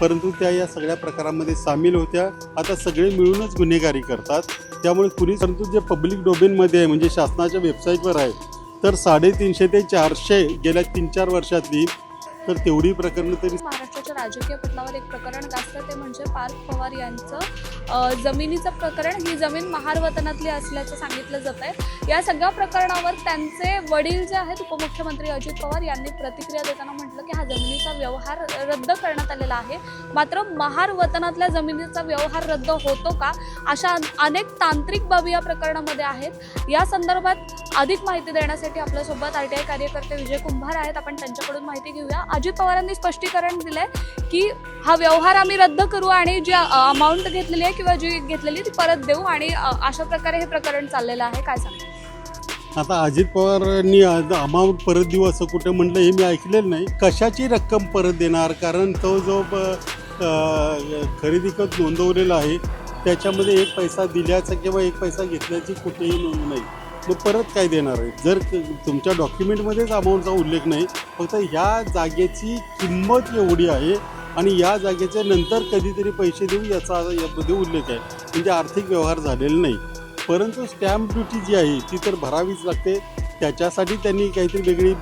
परंतु त्या या सगळ्या प्रकारामध्ये सामील होत्या. आता सगळे मिळूनच गुन्हेगारी करतात. त्यामुळे कुणी परंतु जे पब्लिक डोमेनमध्ये आहे म्हणजे शासनाच्या वेबसाईटवर आहे तर साडेतीनशे ते चारशे गेल्या तीन चार वर्षातली तर तेवढी प्रकरणं तरी महाराष्ट्राच्या राजकीय पटलावर एक प्रकरण गाजलं ते म्हणजे पार्थ पवार यांचं जमिनीचं प्रकरण. ही जमीन महारवतनातली असल्याचं सांगितलं जात आहे. या सगळ्या प्रकरणावर त्यांचे वडील जे आहेत उपमुख्यमंत्री अजित पवार यांनी प्रतिक्रिया देताना म्हटलं की हा जमिनीचा व्यवहार रद्द करण्यात आलेला आहे. मात्र महार वतनातल्या जमिनीचा व्यवहार रद्द होतो का? अशा अनेक तांत्रिक बाबी या प्रकरणामध्ये आहेत. या संदर्भात अधिक माहिती देण्यासाठी आपल्यासोबत आर टी आय कार्यकर्ते विजय कुंभार आहेत. आपण त्यांच्याकडून माहिती घेऊया. अजित पवारांनी स्पष्टीकरण दिलंय की हा व्यवहार आम्ही रद्द करू आणि जी अमाऊंट घेतलेली आहे किंवा जी घेतलेली ती परत देऊ आणि अशा प्रकारे हे प्रकरण चाललेलं आहे. काय सांगता आता अजित पवारांनी अमाऊंट परत देऊ असं कुठे म्हटलं हे मी ऐकलेलं नाही. कशाची रक्कम परत देणार? कारण तो जो खरेदी खत नोंदवलेला आहे त्याच्यामध्ये एक पैसा दिल्याचा किंवा एक पैसा घेतल्याची कुठेही नोंद नाही. मग परत काय देणार आहे? जर तुमच्या डॉक्युमेंटमध्येच अमाऊंटचा उल्लेख नाही फक्त ह्या जागेची किंमत एवढी आहे आणि या जागेच्या नंतर कधीतरी पैसे देऊ याचा यामध्ये उल्लेख आहे. म्हणजे आर्थिक व्यवहार झालेला नाही. परंतु स्टॅम्प ड्युटी जी आहे ती तर भरावीच लागते. त्याच्यासाठी त्यांनी काहीतरी वेगळी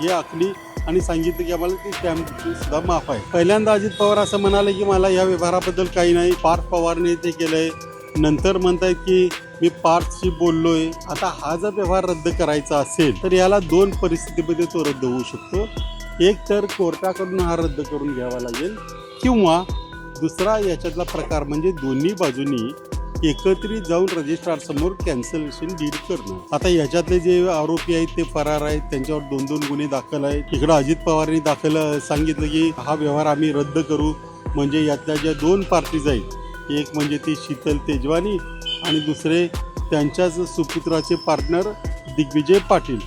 हे आखली आणि सांगितलं की आम्हाला ती स्टॅम्प सुद्धा माफ आहे. पहिल्यांदा अजित पवार असं म्हणाले की मला या व्यवहाराबद्दल काही नाही. पार्थ पवारने ते केलं आहे नंतर म्हणतायत की मी पार्थशी बोललोय. आता हा जर व्यवहार रद्द करायचा असेल तर याला दोन परिस्थितीमध्ये तो रद्द होऊ शकतो. एक तर कोर्टाकडून हा रद्द करून घ्यावा लागेल किंवा दुसरा याच्यातला प्रकार म्हणजे दोन्ही बाजूनी एकत्रित जाऊन रजिस्ट्रार समोर कॅन्सलेशन डीड करणं. आता याच्यातले जे आरोपी आहेत ते फरार आहेत त्यांच्यावर दोन दोन गुन्हे दाखल आहेत. इकडं अजित पवारांनी दाखल सांगितलं की हा व्यवहार आम्ही रद्द करू. म्हणजे यातल्या ज्या दोन पार्टीज आहेत एक म्हणजे ती शीतल तेजवानी आणि दुसरे त्यांच्याच सुपुत्राचे पार्टनर दिग्विजय पाटील.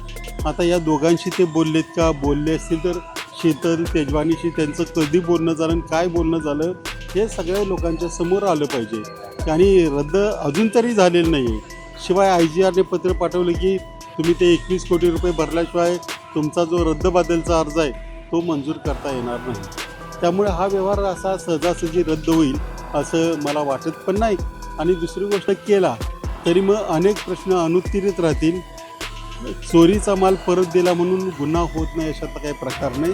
आता या दोघांशी ते बोललेत का? बोलले असतील तर शीतल तेजवानीशी त्यांचं कधी बोलणं झालं आणि काय बोलणं झालं हे सगळ्या लोकांच्या समोर आलं पाहिजे. आणि रद्द अजून तरी झालेलं नाही आहे शिवाय आय जी आरने पत्र पाठवलं की तुम्ही ते एकवीस कोटी रुपये भरल्याशिवाय तुमचा जो रद्दबादलचा अर्ज आहे तो मंजूर करता येणार नाही. त्यामुळे हा व्यवहार असा सहजासहजी रद्द होईल असं मला वाटत पण नाही. आणि दुसरी गोष्ट केला तरी मग अनेक प्रश्न अनुत्तरित राहतील. चोरीचा माल परत दिला म्हणून गुन्हा होत नाही अशातला काही प्रकार नाही.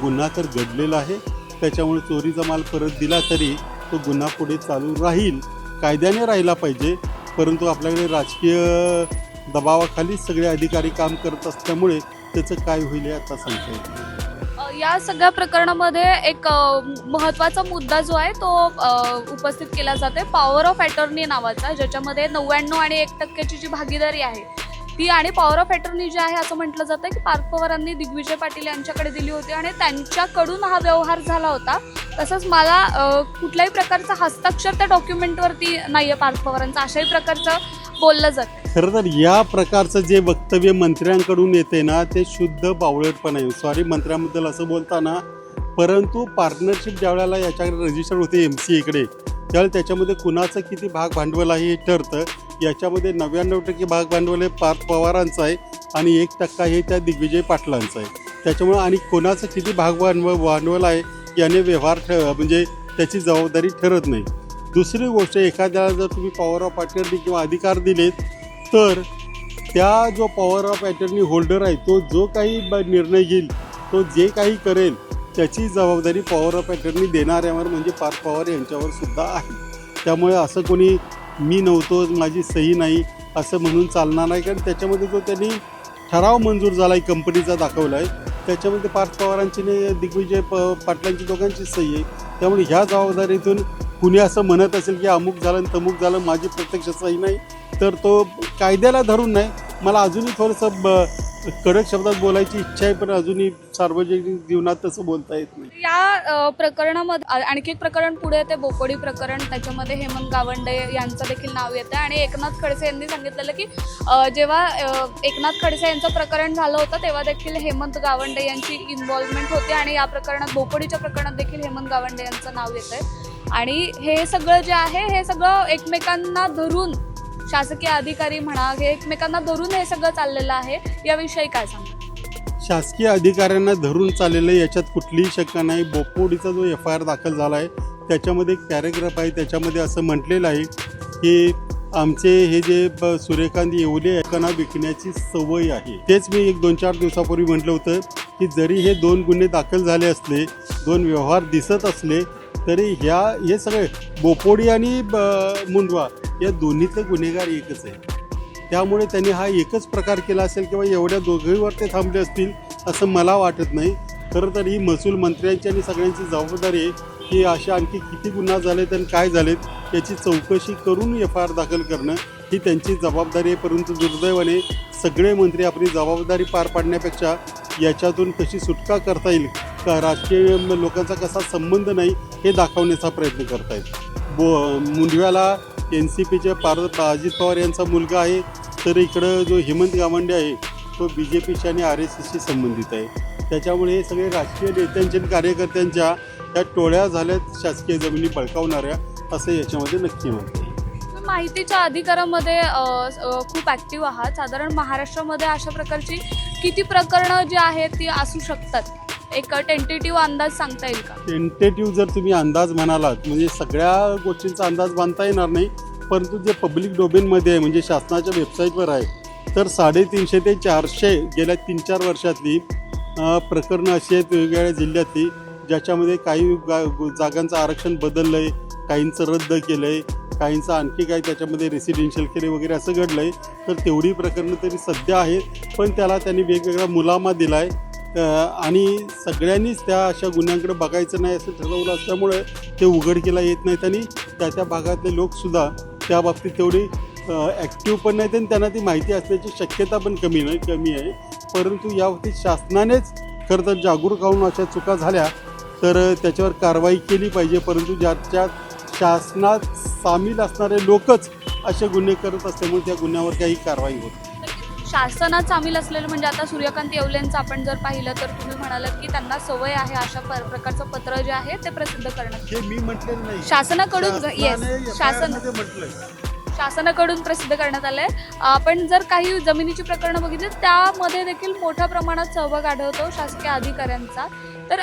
गुन्हा तर घडलेला आहे. त्याच्यामुळे चोरीचा माल परत दिला तरी तो गुन्हा पुढे चालू राहील. कायद्याने राहिला पाहिजे. परंतु आपल्याकडे राजकीय दबावाखाली सगळे अधिकारी काम करत असल्यामुळे त्याचं काय होईल आता सांगता येत नाही. या सगळ्या प्रकरणामध्ये एक महत्त्वाचा मुद्दा जो आहे तो उपस्थित केला जातोय. पॉवर ऑफ अटॉर्नी नावाचा ज्याच्यामध्ये नव्याण्णव आणि एक टक्क्याची जी भागीदारी आहे ती आणि पॉवर ऑफ अटॉर्नी जी आहे असं म्हटलं जातं की पार्थ पवारांनी दिग्विजय पाटील यांच्याकडे दिली होती आणि त्यांच्याकडून हा व्यवहार झाला होता. तसंच मला कुठल्याही प्रकारचा हस्ताक्षर त्या डॉक्युमेंटवरती नाही आहे पार्थ पवारांचा. अशाही प्रकारचं बोललं जातं. खरं तर या प्रकारचं जे वक्तव्य मंत्र्यांकडून येते ना ते शुद्ध बावळटपण आहे सॉरी मंत्र्यांबद्दल असं बोलताना परंतु पार्टनरशिप ज्यावेळेला याच्याकडे रजिस्टर होते एम सी एकडे त्यावेळेला त्याच्यामध्ये कुणाचं किती भाग भांडवल आहे हे ठरतं याच्यामध्ये नव्याण्णव टक्के भाग भांडवल हे पार्थ पवारांचं आहे आणि एक टक्का हे त्या दिग्विजय पाटलांचं आहे. त्याच्यामुळं आणि कोणाचं किती भाग भांडवल भांडवल आहे याने व्यवहार ठ म्हणजे त्याची जबाबदारी ठरत नाही. दुसरी गोष्ट एखाद्याला जर तुम्ही पॉवर ऑफ अटर्नी किंवा अधिकार दिलेत तर त्या जो पॉवर ऑफ अटर्नी होल्डर आहे तो जो काही निर्णय घेईल तो जे काही करेल त्याची जबाबदारी पॉवर ऑफ अटर्नी देणाऱ्यावर म्हणजे पार्थ पवार यांच्यावर सुद्धा आहे. त्यामुळे असं कोणी मी नव्हतो माझी सही नाही असं म्हणून चालणार नाही. कारण त्याच्यामध्ये जो त्यांनी ठराव मंजूर झाला आहे कंपनीचा दाखवला आहे त्याच्यामध्ये पार्थ पवारांची दिग्विजय प पाटलांची दोघांची सही आहे. त्यामुळे ह्या जबाबदारीतून कुणी असं म्हणत असेल की अमुक झालं आणि तमुक झालं माझी प्रत्यक्ष सही नाही तर तो कायद्याला धरून नाही. मला अजूनही थोडंसं ब कडक शब्दात बोलायची इच्छा आहे पण अजूनही सार्वजनिक जीवनात तसं बोलता येत नाही. या प्रकरणामध्ये आणखी एक प्रकरण पुढे येते बोकोडी प्रकरण त्याच्यामध्ये हेमंत गावंडे यांचं देखील नाव येतं आणि एकनाथ खडसे यांनी सांगितलेलं की जेव्हा एकनाथ खडसे यांचं प्रकरण झालं होतं तेव्हा देखील हेमंत गावंडे यांची इन्व्हॉल्वमेंट होती. आणि या प्रकरणात बोकोडीच्या प्रकरणात देखील हेमंत गावंडे यांचं नाव येतंय. आणि हे सगळं जे आहे हे सगळं एकमेकांना धरून शासकीय अधिकारी म्हणा हे एकमेकांना धरून हे सगळं चाललेलं आहे. याविषयी काय सांगा शासकीय अधिकाऱ्यांना धरून चाललेलं आहे याच्यात कुठलीही शंका नाही. बोपोडीचा जो एफ आय आर दाखल झाला आहे त्याच्यामध्ये एक पॅरेग्राफ आहे. त्याच्यामध्ये असं म्हटलेलं आहे की आमचे हे जे ब- सूर्यकांत येवले एकांना विकण्याची सवय आहे. तेच मी एक दोन चार दिवसापूर्वी म्हटलं होतं की जरी हे दोन गुन्हे दाखल झाले असले दोन व्यवहार दिसत असले तरी ह्या हे सगळे बोपोडी आणि ब- मुंडवा या दोन्हीतले गुन्हेगार एकच आहे. त्यामुळे त्यांनी हा एकच प्रकार केला असेल किंवा एवढ्या दोघीवर ते थांबले असतील असं मला वाटत नाही. खरं तर ही महसूल मंत्र्यांची आणि सगळ्यांची जबाबदारी आहे की अशा आणखी किती गुन्हा झालेत आणि काय झालेत याची चौकशी करून एफ आय आर दाखल करणं ही त्यांची जबाबदारी आहे. परंतु दुर्दैवाने सगळे मंत्री आपली जबाबदारी पार पाडण्यापेक्षा याच्यातून कशी सुटका करता येईल का राजकीय लोकांचा कसा संबंध नाही हे दाखवण्याचा प्रयत्न करतायत. बो मुंडव्याला एन सी पीचे पार अजित पवार यांचा मुलगा आहे तर इकडं जो हेमंत गावंडे आहे तो बी जे पीशी आणि आर एस एसशी संबंधित आहे. त्याच्यामुळे हे सगळे राजकीय नेत्यांच्या आणि कार्यकर्त्यांच्या त्या टोळ्या झाल्यात शासकीय जमिनी बळकावणाऱ्या असं याच्यामध्ये नक्की म्हणते माहितीच्या अधिकारामध्ये खूप ॲक्टिव्ह आहात. साधारण महाराष्ट्रामध्ये अशा प्रकारची किती प्रकरणं जी आहेत ती असू शकतात? एक टेंटेटिव्ह अंदाज सांगता येईल का? टेंटेटिव्ह जर तुम्ही अंदाज म्हणालात म्हणजे सगळ्या गोष्टींचा अंदाज बांधता येणार नाही परंतु जे पब्लिक डोमेनमध्ये आहे म्हणजे शासनाच्या वेबसाईटवर आहे तर साडेतीनशे ते चारशे गेल्या तीन चार वर्षातली प्रकरणं अशी आहेत वेगवेगळ्या जिल्ह्यातली ज्याच्यामध्ये काही जागांचं आरक्षण बदललं आहे काहींचं रद्द केलं आहे काहींचं आणखी काही त्याच्यामध्ये रेसिडेन्शियल केले वगैरे असं घडलं आहे तर तेवढी प्रकरणं तरी सध्या आहेत पण त्याला त्यांनी वेगवेगळा मुलामा दिला आहे आणि सगळ्यांनीच त्या अशा गुन्ह्यांकडे बघायचं नाही असं ठरवलं असल्यामुळे ते उघडकीला येत नाहीत आणि त्या त्या भागातले लोकसुद्धा त्या बाबतीत तेवढी ॲक्टिव्ह पण नाहीत आणि त्यांना ती माहिती असण्याची शक्यता पण कमी नाही कमी आहे. परंतु या बाबतीत शासनानेच खरं तर जागरूक होऊन अशा चुका झाल्या तर त्याच्यावर कारवाई केली पाहिजे. परंतु ज्याच्यात शासनात सामील असणारे लोकच असे गुन्हे करत असल्यामुळे त्या गुन्ह्यावर काही कारवाई होत नाही. शासनात सामील असलेलं म्हणजे आता सूर्यकांत येवलेंचं आपण जर पाहिलं तर तुम्ही म्हणालात की त्यांना सवय आहे अशा पर- प्रकारचं पत्र जे आहे ते प्रसिद्ध करण्यात हे मी म्हटलेलं नाही. शासनाकडून शासनाने येस शासन FIR मध्ये म्हटलंय. शासनाकडून प्रसिद्ध करण्यात आलंय. आपण जर काही जमिनीची प्रकरणं बघितली त्यामध्ये देखील मोठ्या प्रमाणात सहभाग आढळतो शासकीय अधिकाऱ्यांचा. तर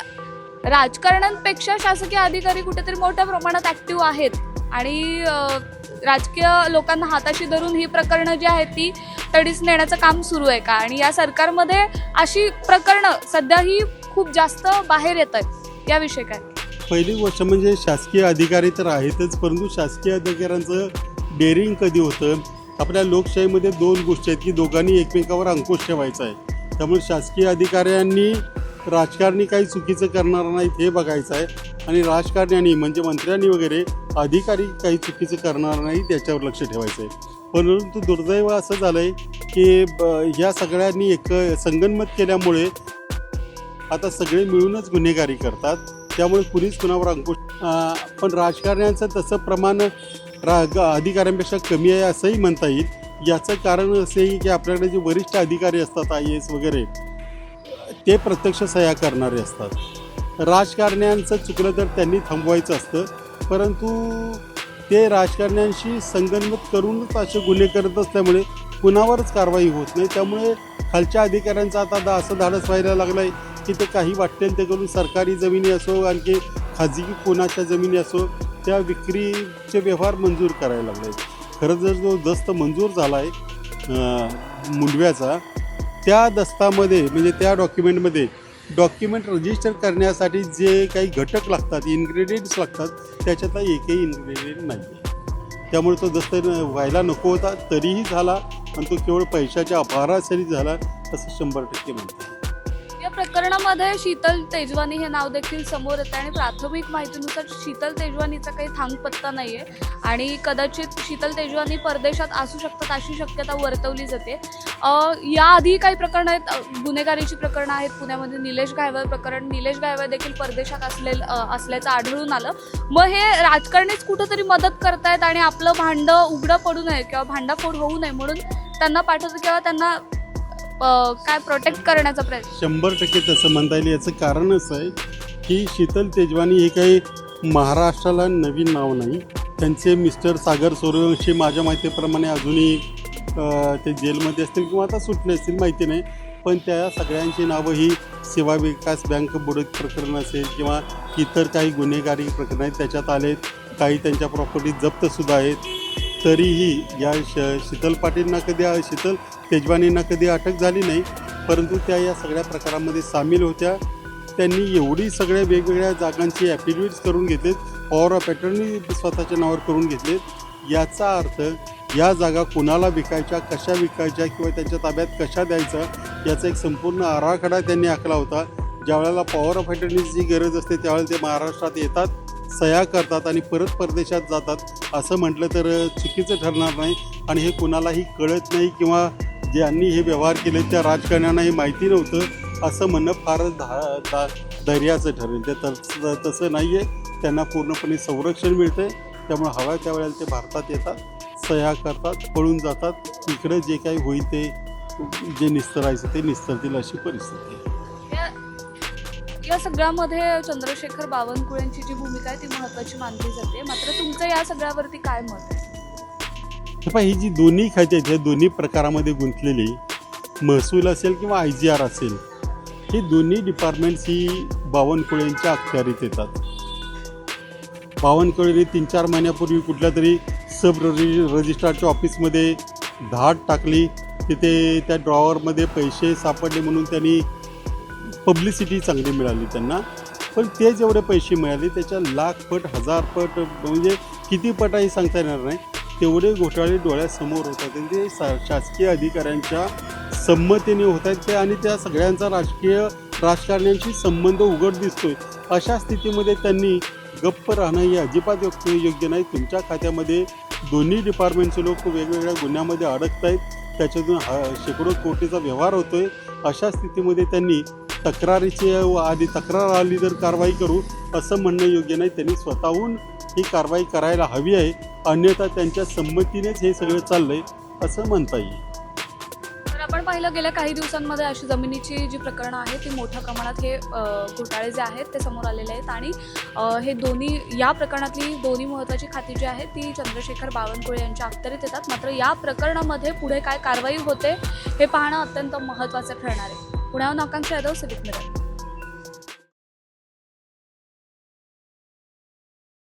राजकारण्यांपेक्षा शासकीय अधिकारी कुठेतरी मोठ्या प्रमाणात ऍक्टिव्ह आहेत. आणि अं, राजकीय लोकांना हाताशी धरून ही प्रकरणं जी आहेत ती तडीस नेण्याचं काम सुरू आहे का? आणि या सरकारमध्ये अशी प्रकरणं सध्याही खूप जास्त बाहेर येत आहेत. याविषयी काय? पहिली गोष्ट म्हणजे शासकीय अधिकारी तर आहेतच परंतु शासकीय अधिकाऱ्यांचं डेअरिंग कधी होतं? आपल्या लोकशाहीमध्ये दोन गोष्टी आहेत की दोघांनी एकमेकावर अंकुश ठेवायचा आहे. त्यामुळे शासकीय अधिकाऱ्यांनी राजकारणी काही चुकीचं करणार नाहीत हे बघायचं आहे. आणि राजकारण्यांनी म्हणजे मंत्र्यांनी वगैरे अधिकारी काही चुकीचं करणार नाही त्याच्यावर लक्ष ठेवायचं आहे परंतु दुर्दैव असं झालं आहे की ब- ह्या सगळ्यांनी एक संगनमत केल्यामुळे आता सगळे मिळूनच गुन्हेगारी करतात. त्यामुळे कुणीच कुणावर अंकुश पण राजकारण्यांचं तसं प्रमाण रा अधिकाऱ्यांपेक्षा कमी आहे असंही म्हणता येईल. याचं कारण असं आहे की आपल्याकडे जे वरिष्ठ अधिकारी असतात आय एस वगैरे ते प्रत्यक्ष सह्या करणारे असतात. राजकारण्यांचं चुकलं तर त्यांनी थांबवायचं असतं. परंतु ते राजकारण्यांशी संगनमत करूनच असे गुन्हे करत असल्यामुळे कुणावरच कारवाई होत नाही. त्यामुळे खालच्या अधिकाऱ्यांचा आता दा- असं धाडस व्हायला लागलं आहे की ते काही वाटेल ते करून सरकारी जमिनी असो आणखी खाजगी कोणाच्या जमिनी असो त्या विक्रीचे व्यवहार मंजूर करायला लागले. खरं जर जो दस्त मंजूर झाला आहे मुंडव्याचा त्या दस्तामध्ये म्हणजे त्या डॉक्युमेंटमध्ये डॉक्युमेंट रजिस्टर करण्यासाठी जे काही घटक लागतात इन्ग्रेडियंट्स लागतात त्याच्यातला एकही इन्ग्रेडियंट नाही त्यामुळे तो जसं व्हायला नको होता तरीही झाला आणि तो केवळ पैशाच्या अभारासरी झाला असं शंभर टक्के म्हणतात. प्रकरणामध्ये शीतल तेजवानी हे नाव देखील समोर येतं आणि प्राथमिक माहितीनुसार शीतल तेजवानीचा काही थांगपत्ता नाहीये. आणि कदाचित शीतल तेजवानी परदेशात असू शकतात अशी शक्यता वर्तवली जाते. याआधी काही प्रकरणं आहेत. गुन्हेगारीची प्रकरणं आहेत. पुण्यामध्ये निलेश गायवळ प्रकरण. निलेश गायवळ देखील परदेशात असले असल्याचं आढळून आलं. मग हे राजकारणीच कुठंतरी मदत करतायत आणि आपलं भांडं उघडं पडू नये किंवा भांडाफोड होऊ नये म्हणून त्यांना पाठवतं किंवा त्यांना काय प्रोटेक्ट करण्याचा प्रयत्न? शंभर टक्के तसं म्हणता येईल. याचं कारण असं आहे की शीतल तेजवानी हे काही महाराष्ट्राला नवीन नाव नाही. त्यांचे मिस्टर सागर सूर्यवंशी माझ्या माहितीप्रमाणे अजूनही ते जेलमध्ये असतील किंवा आता सुटले असतील माहिती नाही. पण त्या सगळ्यांची नावं ही सेवा विकास बँक बुडत प्रकरण असेल किंवा इतर काही गुन्हेगारी प्रकरण आहेत त्याच्यात आलेत. काही त्यांच्या प्रॉपर्टी जप्तसुद्धा आहेत. तरीही या श शीतल पाटीलना कधी शीतल तेजवानींना कधी अटक झाली नाही परंतु त्या या सगळ्या प्रकारामध्ये सामील होत्या. त्यांनी एवढी सगळ्या वेगवेगळ्या जागांची ॲफिडेविट्स करून घेतलेत पॉवर ऑफ अटर्नी स्वतःच्या नावावर करून घेतलेत. याचा अर्थ या जागा कोणाला विकायच्या कशा विकायच्या किंवा त्यांच्या ताब्यात कशा द्यायचा याचा एक संपूर्ण आराखडा त्यांनी आखला होता. ज्यावेळेला पॉवर ऑफ अटर्नीची गरज असते त्यावेळेला ते महाराष्ट्रात येतात. सह्या करतात आणि परत परदेशात जातात असं म्हटलं तर चुकीचं ठरणार नाही. आणि हे कोणालाही कळत नाही किंवा ज्यांनी हे व्यवहार केले त्या राजकारण्यांना हे माहिती नव्हतं असं म्हणणं फारच धा धा धैर्याचं ठरेल. ते तसं तसं नाही आहे त्यांना पूर्णपणे संरक्षण मिळते त्यामुळे हव्या त्या वेळेला ते भारतात येतात सह्या करतात पळून जातात. इकडे जे काही होईल ते जे निस्तरायचं ते निस्तरतील अशी परिस्थिती आहे. या सगळ्यामध्ये चंद्रशेखर बावनकुळेंची जी भूमिका आहे ती महत्वाची मानली जाते. मात्र तुमचं या सगळ्यावरती काय मत आहे? ही जी दोन्ही खाती आहेत दोन्ही प्रकारामध्ये गुंतलेली महसूल असेल किंवा आय जी आर असेल ही दोन्ही डिपार्टमेंट्स ही बावनकुळेंच्या अखत्यारीत येतात. बावनकुळेने तीन चार महिन्यापूर्वी कुठल्या तरी सब रजि रजिस्ट्रारच्या ऑफिसमध्ये धाड टाकली. तिथे त्या ड्रॉवरमध्ये पैसे सापडले म्हणून त्यांनी पब्लिसिटी चांगली मिळाली त्यांना. पण ते जेवढे पैसे मिळाले त्याच्या लाख पट हजार पट म्हणजे किती पट आहे सांगता येणार नाही. तेवढे घोटाळे डोळ्यासमोर होतात. आणि ते सा शासकीय अधिकाऱ्यांच्या संमतीने होत आहेत ते आणि त्या सगळ्यांचा राजकीय राजकारण्यांशी संबंध उघड दिसतोय. अशा स्थितीमध्ये त्यांनी गप्प राहणं हे अजिबात योग्य योग्य नाही. तुमच्या खात्यामध्ये दोन्ही डिपार्टमेंटचे लोक वेगवेगळ्या गुन्ह्यामध्ये अडकत आहेत त्याच्यातून हा शेकडो कोटीचा व्यवहार होतोय. अशा स्थितीमध्ये त्यांनी तक्रारीची आधी तक्रार आली तर कारवाई करू असं म्हणणं योग्य नाही. त्यांनी स्वतःहून ही कारवाई करायला हवी आहे. अन्यथा त्यांच्या संमतीनेच हे सगळं चाललंय असं म्हणता येईल. आपण पाहिलं गेल्या काही दिवसांमध्ये अशी जमिनीची जी प्रकरणं आहेत ती मोठ्या प्रमाणात हे घोटाळे जे आहेत ते समोर आलेले आहेत. आणि हे दोन्ही या प्रकरणातली दोन्ही महत्त्वाची खाती जी आहेत ती चंद्रशेखर बावनकुळे यांच्या अखत्यारीत येतात. मात्र या प्रकरणामध्ये पुढे काय कारवाई होते हे पाहणं अत्यंत महत्त्वाचं ठरणार आहे. पुण्याहून आकांक्षा यादव सिविक मिरर